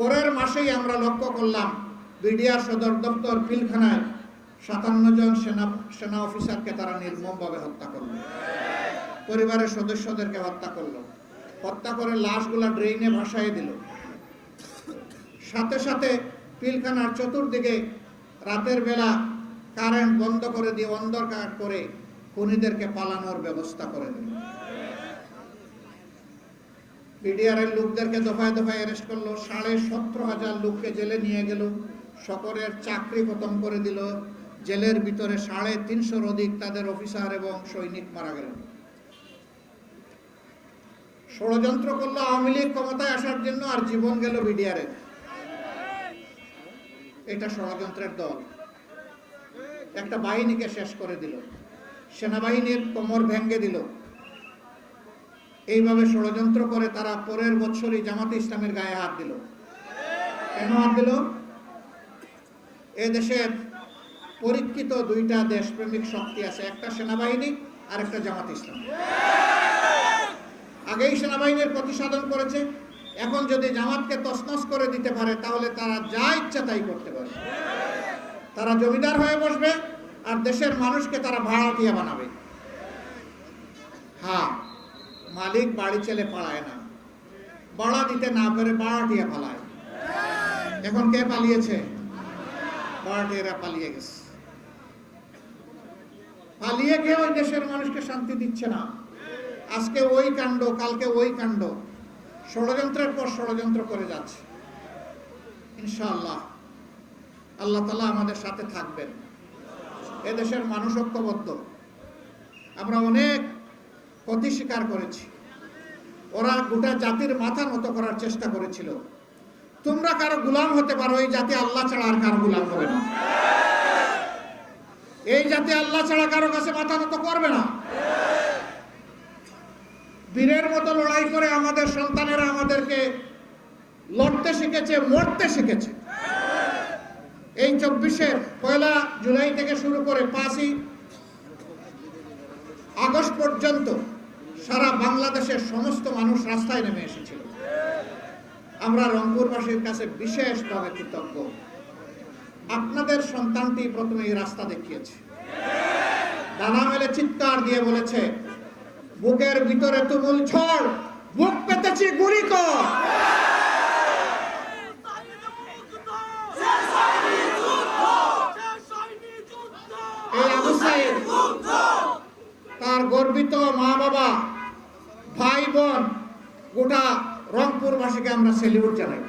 পরের মাসেই আমরা লক্ষ্য করলাম বিডিআর সদর দপ্তর পিলখানায় সাতান্ন জন সেনা সেনা অফিসারকে তারা নির্মমভাবে হত্যা করল। পরিবারের সদস্যদেরকে হত্যা করল। হত্যা করে লাশগুলা ড্রেইনে ভাসায় দিল। সাথে সাথে পিলখানার চতুর্দিকে রাতের বেলা কারেন্ট বন্ধ করে দিয়ে অন্ধকার করে খুনিদেরকে পালানোর ব্যবস্থা করে দিল। বিডিআর এর লোকদেরকে দফায় দফায় অ্যারেস্ট করল, সাড়ে সতেরো হাজার লোককে জেলে নিয়ে গেল, সকলের চাকরি খতম করে দিল, জেলের ভিতরে সাড়ে তিনশোর অধিক তাদের অফিসার এবং সৈনিক মারা গেল ষড়যন্ত্র করল আওয়ামী লীগ ক্ষমতায় আসার জন্য আর জীবন গেল বিডিআরের এটা ষড়যন্ত্রের দল। একটা বাহিনীকে শেষ করে দিল। সেনাবাহিনীর কোমর ভেঙ্গে দিল। এইভাবে ষড়যন্ত্র করে তারা পরের বছরই জামাতে ইসলামের গায়ে হাত দিল। কেন হাত দিল? এ দেশের পরীক্ষিত দুইটা দেশপ্রেমিক শক্তি আছে, একটা সেনাবাহিনী আর একটা জামাত ইসলাম। আগেই সেনাবাহিনীর প্রতিসাধন করেছে, এখন যদি জামাতকে তসনস করে দিতে পারে, তাহলে তারা যা ইচ্ছা তাই করতে পারে তারা জমিদার হয়ে বসবে আর দেশের মানুষকে তারা ভাড়াটিয়া বানাবে। হ্যাঁ মালিক বাড়ি ছেলে পালায় না। বাড়া দিতে না পেরে বাড়াটিয়া পালায়। এখন কে পালিয়েছে? বাড়াটিয়ারা পালিয়ে গেছে। পালিয়ে গিয়ে ওই দেশের মানুষকে শান্তি দিচ্ছে না। আজকে ওই কাণ্ড, কালকে ওই কাণ্ড। ষড়যন্ত্রের পর ষড়যন্ত্র করে যাচ্ছে। ইনশাআল্লাহ। আল্লাহ তালা আমাদের সাথে থাকবেন। এদেশের মানুষ ঐক্যবদ্ধ। আমরা অনেক ক্ষতি স্বীকার করেছি। ওরা গোটা জাতির মাথা নত করার চেষ্টা করেছিল। তোমরা কারও গুলাম হতে পারো, এই জাতি আল্লাহ ছাড়া আর কারও গুলাম হবে না। এই জাতি আল্লাহ ছাড়া কারও কাছে মাথা নত করবে না। বীরের মতো লড়াই করে আমাদের সন্তানেরা আমাদেরকে লড়তে শিখেছে, মরতে শিখেছে। এই চব্বিশের পয়লা জুলাই থেকে শুরু করে পাঁচই আগস্ট পর্যন্ত সারা বাংলাদেশের সমস্ত মানুষ রাস্তায় নেমে এসেছিল। আমরা রংপুরবাসীর কাছে বিশেষভাবে কৃতজ্ঞ। আপনাদের সন্তানটি প্রথমে এই রাস্তা দেখিয়েছে। দানা মেলে চিৎকার দিয়ে বলেছে, বুকের ভিতরে তুমুল ঝড়, বুক পেতেছি গুড়ি কর। তার গর্বিত মা বাবা ভাই বোন গোটা রংপুরবাসীকে আমরা সেলিউট জানাই।